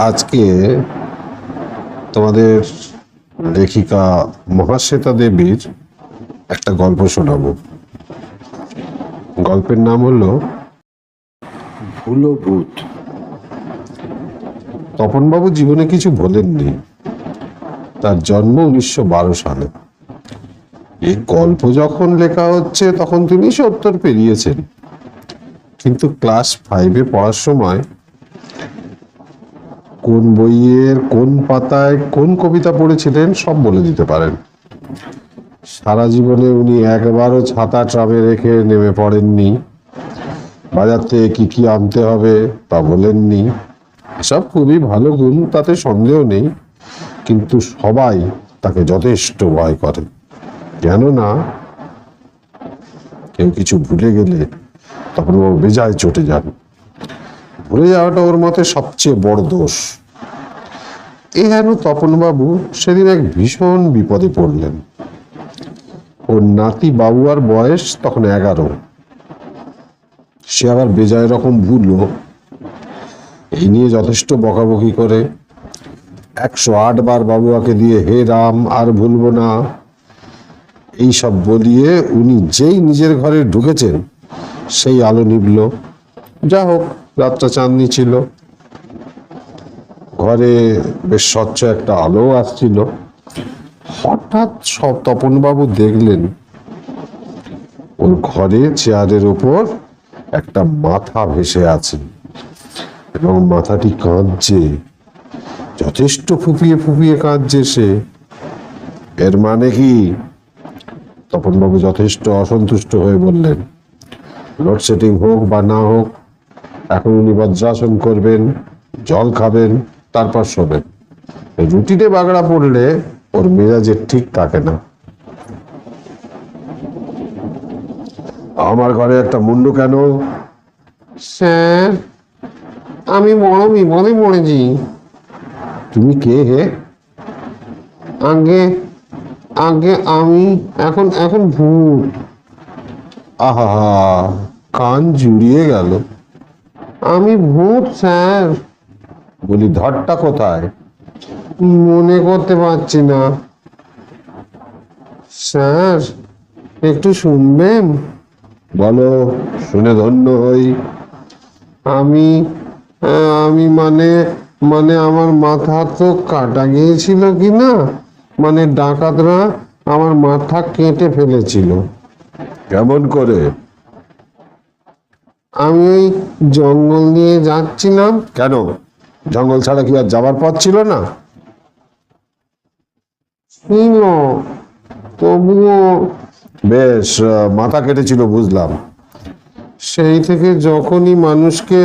আজকে তোমাদের লেখিকা মহাশ্বেতা দেবীর একটা গল্প শোনাবো। গল্পের নাম হলো ভুলো ভূত তপনবাবু জীবনে কিছু বলেননি। তার জন্ম উনিশশো বারো সালে। এই গল্প যখন লেখা হচ্ছে, তখন তিনি সত্তর পেরিয়েছেন। কিন্তু ক্লাস ফাইভে পড়ার সময় কোন বইয়ের, কোন পাতায়, কোন কবিতা পড়েছিলেন সব বলে দিতে পারেন। সারা জীবনে উনি একবারও ছাতা ট্রামে রেখে নেমে পড়েননি। বাজার থেকে কি কি আনতে হবে তা বলেননি। এসব খুবই ভালো গুণ, তাতে সন্দেহ নেই। কিন্তু সবাই তাকে যথেষ্ট ভয় করে। কেননা কেউ কিছু ভুলে গেলে তখন ও বেজায় চটে যান। ভুলে যাওয়াটা ওর মতে সবচেয়ে বড় দোষ। এ যেন তপনবাবু সেদিন এক ভীষণ বিপদে পড়লেন। ওর নাতি বাবুয়ার বয়স তখন এগারো। সে আবার বেজায় রকম ভুলও এই নিয়ে যথেষ্ট বকাবকি করে একশো আট বার বাবুয়াকে দিয়ে হে রাম, আর ভুলবো না। এই সব বলিয়ে উনি যেই নিজের ঘরে ঢুকেছেন, সেই আলো নিভল। যা হোক, রাতটা চাঁদনি ছিল। ঘরে বেশ স্বচ্ছ একটা আলো আসছিল। হঠাৎ সব তপনবাবু দেখলেন, ওর ঘরে চেয়ারের ওপর একটা মাথা ভেসে আছে এবং মাথাটি কাঁদছে। যথেষ্ট ফুপিয়ে ফুপিয়ে কাঁদছে সে। এর মানে কি? তপনবাবু যথেষ্ট অসন্তুষ্ট হয়ে বললেন, লোডশেডিং হোক বা না হোক, এখন উনি বজ্রাসন করবেন, জল খাবেন তারপর শোবেন রুটিতে বাগড়া পড়লে ওর মেজাজের ঠিক থাকে না। আমার ঘরে একটা মুন্ডু কেন? স্যার আমি বড় বিপদে পড়েছি তুমি কে হে? আগে আগে আমি এখন এখন ভূত। আহা কান জুড়িয়ে গেল। আমি ভূত স্যার। বলি ধরটা কোথায়? মনে করতে পারছি না। স্যার একটু শুনবেন? বলো শুনে ধন্য হই। আমি আমি মানে মানে আমার মাথা তো কাটা গিয়েছিল কি না? মানে ডাকাতরা আমার মাথা কেটে ফেলেছিল। কেমন করে? আমি ওই জঙ্গল নিয়ে যাচ্ছিলাম। কেন? জঙ্গল ছাড়া কি আর যাবার পথ ছিল না? তবুও বেশ মাথা কেটেছিল বুঝলাম। সেই থেকে যখনই মানুষকে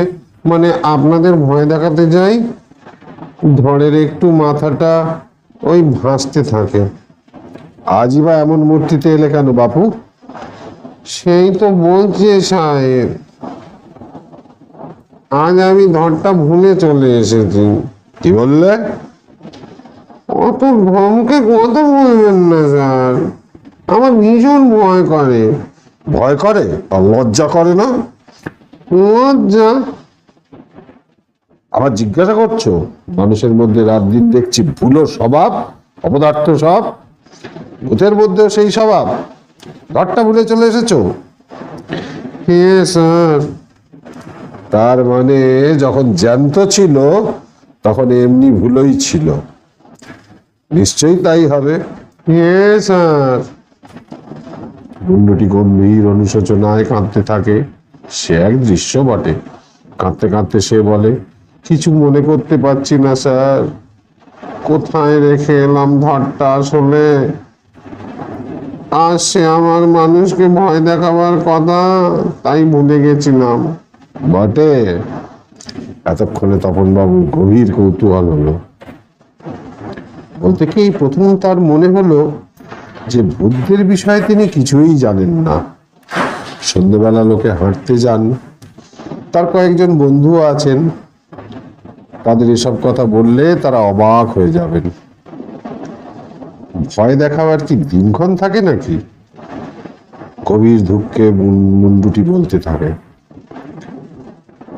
মানে আপনাদের ভয় দেখাতে যাই ধরের একটু মাথাটা ওই ভাসতে থাকে। আজই বা এমন মূর্তিতে এলে কেন বাপু? সেই তো বলছে সাহেব। আজ আমি ধরটা ভুলে চলে এসেছি। কি বললে? অত ভ্রমকে কথা বলবেন না স্যার। আমার ভীষণ ভয় করে। ভয় করে? আর লজ্জা করে না? লজ্জা? আবার জিজ্ঞাসা করছ? মানুষের মধ্যে রাত দিন দেখছি ভুলো স্বভাব অপদার্থ সব ভূতের মধ্যেও সেই স্বভাব। ঘরটা ভুলে চলে এসেছ? হ্যাঁ স্যার। তার মানে যখন জ্যান্ত ছিল তখন এমনি ভুলোই ছিল। নিশ্চয়ই তাই হবে। স্যার মুন্ডটি গম্ভীর অনুশোচনায় কাঁদতে থাকে। সে এক দৃশ্য বটে। কাঁদতে কাঁদতে সে বলে কিছু মনে করতে পারছি না স্যার। কোথায় রেখে এলাম ধরটা আসলে? আর সে আমার মানুষকে ভয় দেখাবার কথা তাই ভুলে গেছিলাম। বটে। এতক্ষণে তপন বাবু গভীর কৌতূহল হলো। বলতে কি, প্রথম তার মনে হলো যে বুদ্ধের বিষয়ে তিনি কিছুই জানেন না। সন্ধ্যেবেলা লোকে হাঁটতে যান। তার কয়েকজন বন্ধু আছেন। তাদের এসব কথা বললে তারা অবাক হয়ে যাবেন। ভয় দেখাবার কি দিনক্ষণ থাকে নাকি? কবির ধুককে মুন্ডুটি বলতে থাকে।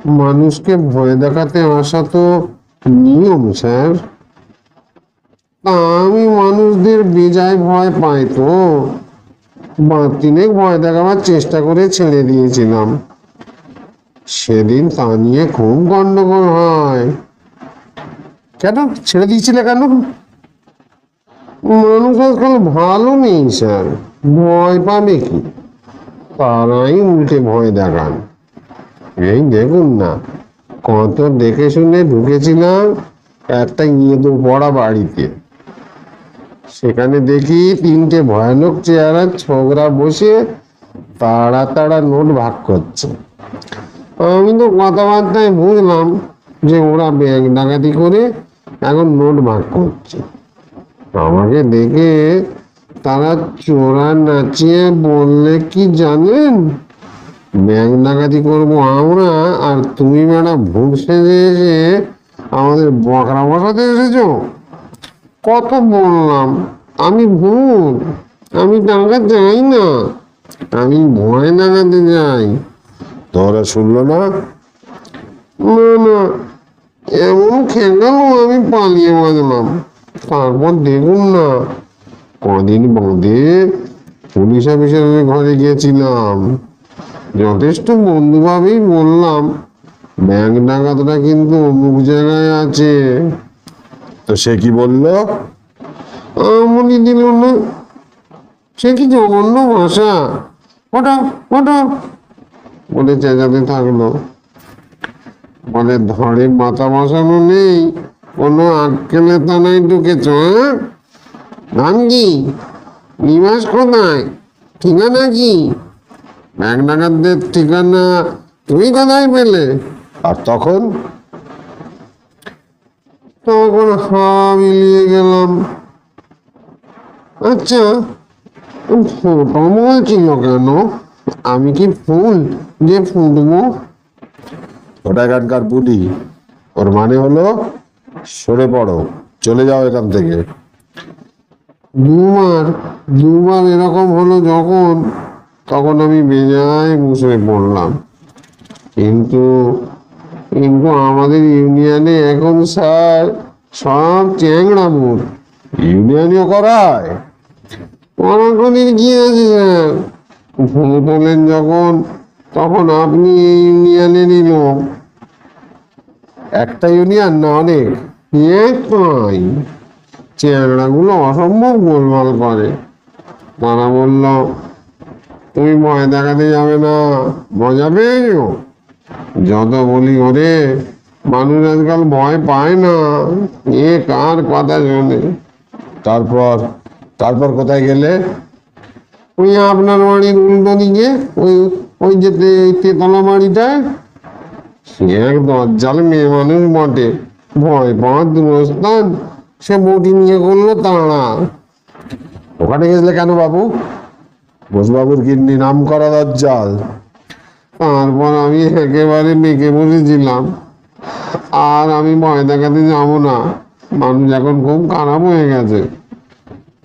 মানুষকে ভয় দেখাতে আসা তো নিয়ম, স্যার। তা আমি মানুষদের বেজায় ভয় পাই তো। বাতিনে ভয় দেখাবার চেষ্টা করে ছেড়ে দিয়েছিলাম। সেদিন তা নিয়ে খুব গন্ডগোল হয়। কেন? ছেড়ে দিয়েছিলে কেন? মানুষ আজকাল ভালো নেই, স্যার। ভয় পাবে কি? তারাই উল্টে ভয় দেখান। এই দেখুন না, কত দেখে শুনে ঢুকেছিলাম একটা ইঁদুর পড়া বাড়িতে। সেখানে দেখি তিনটে ভয়ানক চেহারার ছোকরা বসে তাড়া তাড়া নোট ভাগ করছে। আমি তো কথাবার্তায় বুঝলাম যে ওরা ব্যাংক ডাকাতি করে এখন নোট ভাগ করছে। আমাকে দেখে তারা চোরা নাচিয়ে বললে, কি জানেন? ব্যাংক ডাকাতি করব আমরা, আর তুমি ম্যাডাম ভূত সেজে এসে আমাদের বকরা বসাতে এসেছ? কত বললাম? আমি ভূত আমি টাকা চাই না। আমি ভয় লাগাতে যাই তোরা শুনলো না? না না। এমন খেঙ্গালো আমি পালিয়ে বাজলাম তারপর দেখুন না, কদিন বাদে পুলিশ অফিসারের ঘরে গিয়েছিলাম। যথেষ্ট বন্ধুভাবেই বললাম। ব্যাংক ডাকাতটা কিন্তু অমুক জায়গায় আছে। তো সে কি বলল? আমনি দিল না। সে কি জঘন্য ভাষা। ওটা ওটা। বলে চেঁচাতে থাকল। বলে ধরে মাথা বসানো নেই। কোনো আক্কেলে তানায় ঢুকেছ হ্যাঁ? নাম কি নিবাস কোথায়? ঠিকানা কি? ঠিকানা, তুমি কোথায় পেলে? আর তখন? তখন হা মিলিয়ে গেলাম। আচ্ছা কেন? আমি কি ফুল? যে ফুটবো? ওটা এখানকার বুলি ওর মানে হলো সরে পড়ো, চলে যাও এখান থেকে। দুবার দুবার এরকম হলো যখন তখন আমি বেজায় বসে পড়লাম। কিন্তু কিন্তু আমাদের ইউনিয়নে এখন স্যার সব চ্যাংড়া মুখ। ইউনিয়নও করায়? অনেকদিন কি আছে স্যার? ভুল তোলেন যখন, তখন আপনি এই ইউনিয়নেরই লোক একটা ইউনিয়ন না অনেক একটাই চেংড়াগুলো অসম্ভব গোলমাল করে। তারা বলল তুমি ভয় দেখাতে যাবে না। মজা পেয়েছ? যত বলি ওরে, মানুষ আজকাল ভয় পায় না। এ কার কথা শোনে? তারপর তারপর কোথায় গেলে? ওই আপনার বাড়ির উল্টো দিকে, ওই ওই যে তেতলা বাড়িটায় সে এক দজ্জাল মেয়ে মানুষ বটে। ভয় পাওয়ার দূরস্থান। সে বটি নিয়ে করল তাড়া ওখানে গেছিলে কেন বাবু? বোসবাবুর কিডনি নাম করা দজ্জাল। তারপর আমি একেবারে বেঁকে বসেছিলাম আর আমি ভয় দেখাতে যাব না। মানুষ এখন খুব খারাপ হয়ে গেছে।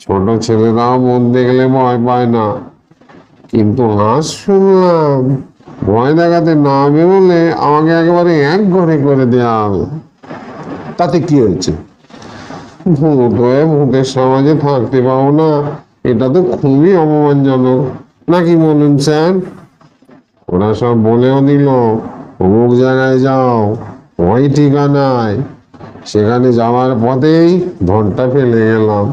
ছোট ছেলেরাও মন দেখলে ভয় পায় না। কিন্তু আজ শুনলাম ভয় দেখাতে না বেরোলে আমাকে একেবারে এক ঘরে করে দেওয়া হবে তাতে কি হয়েছে? ভূত হয়ে ভূতের সমাজে থাকতে পাবো না। এটা তো খুবই অপমানজনক। নাকি বলুন, স্যার? ওরা সব বলেও দিল, অমুক জায়গায় যাও, ওই ঠিকানায়। সেখানে যাওয়ার পথেই ধনটা ফেলে গেলাম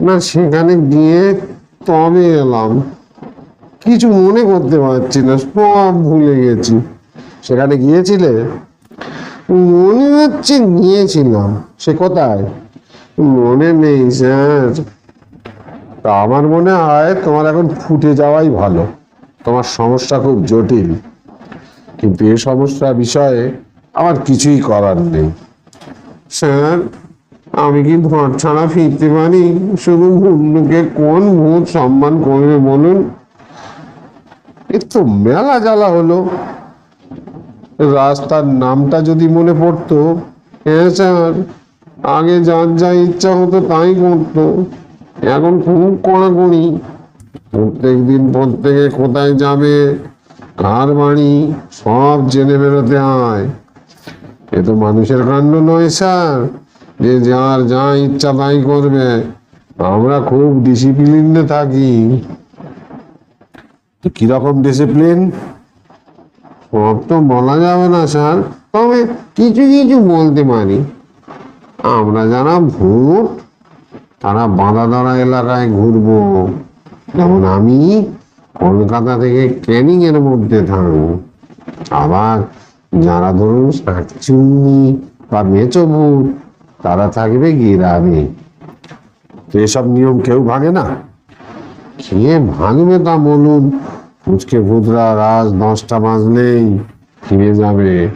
না, সেখানে গিয়ে তবে এলাম। কিছু মনে করতে পারছি না, সব ভুলে গেছি। সেখানে গিয়েছিলে? মনে হচ্ছে গিয়েছিলাম সে কোথায়? মনে নেই, স্যার। তা আমার মনে হয় তোমার এখন ফুটে যাওয়াই ভালো। তোমার সমস্যা খুব জটিল। কিন্তু এ সমস্যা বিষয়ে আমার কিছুই করার নেই। স্যার, আমি কি ঘর ছাড়া ফিরতে পারি? শুধু ভুন্ডুকে কোন ভূত সম্মান করবে বলুন? এ তো মেলা জ্বালা হলো। রাস্তার নামটা যদি মনে পড়তো হ্যাঁ স্যার, আগে যার যা ইচ্ছা হতো তাই করতো। এখন খুব কড়াকড়ি প্রত্যেক দিন প্রত্যেকে কোথায় যাবে, কার বাড়ি, সব জেনে বেরোতে হয়। এ তো মানুষের কাণ্ড নয় স্যার, যে যার যা ইচ্ছা তাই করবে। আমরা খুব ডিসিপ্লিনে থাকি। কীরকম ডিসিপ্লিন সব তো বলা যাবে না স্যার, তবে কিছু কিছু বলতে পারি। আমরা যারা ভূত তারা বাঁধাদারা এলাকায় ঘুরবো। যেমন আমি কলকাতা থেকে ক্যানিং এর মধ্যে থাকব। আবার যারা ধরুন শাকচুন্নি বা মেচবুত তারা থাকবে গ্রামে তো এসব নিয়ম কেউ ভাঙে না। কে ভাঙবে তা বলুন। ফুচকে ভূতরা রাত দশটা বাজলেই ফিরে যাবে।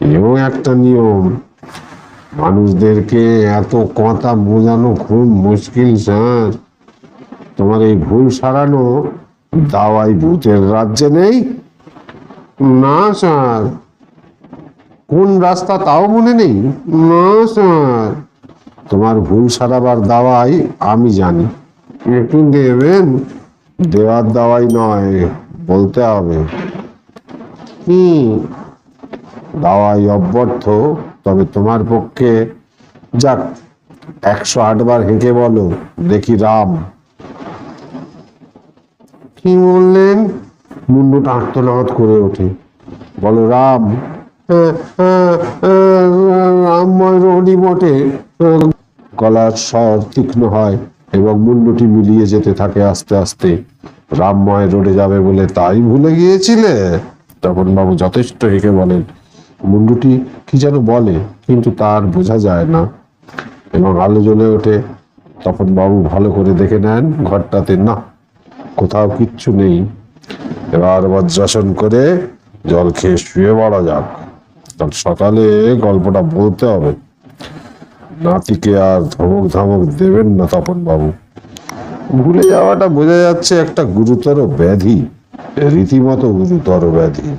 এও একটা নিয়ম। মানুষদেরকে এত কথা বোঝানো খুব মুশকিল, স্যার। তোমার এই ভুল সারানো দাওয়াই ভূতের রাজ্যে নেই? না, স্যার। কোন রাস্তা তাও মনে নেই? না, স্যার। তোমার ভুল সারাবার দাওয়াই আমি জানি। একটু দেবেন? দেওয়ার দাওয়াই নয়, বলতে হবে। কি? দাওয়াই অব্যর্থ। তবে তোমার পক্ষে যাক, একশো আটবার হেঁকে বলো, দেখি রাম। কি বললেন? মুন্ডুটা আত্মনাদ করে ওঠে। বলো, রাম। রামময় রোডই বটে। গলার স্বর তীক্ষ্ণ হয় এবং মুন্ডুটি মিলিয়ে যেতে থাকে আস্তে আস্তে। রামময় রোডে যাবে বলে তাই ভুলে গিয়েছিলে? তখন বাবু যথেষ্ট হেঁকে বলেন মুন্ডুটি কি যেন বলে, কিন্তু তার বোঝা যায় না। এবং আলো জ্বলে ওঠে। তখন বাবু ভালো করে দেখে নেন ঘরটাতে, না, কোথাও কিচ্ছু নেই। এবার বজ্রাসন করে জল খেয়ে শুয়ে পড়া যাক। কাল সকালে গল্পটা বলতে হবে। নাতিকে আর ধমক ধমক দেবেন না তপন বাবু। ভুলে যাওয়াটা বোঝা যাচ্ছে একটা গুরুতর ব্যাধি, রীতিমতো গুরুতর ব্যাধি।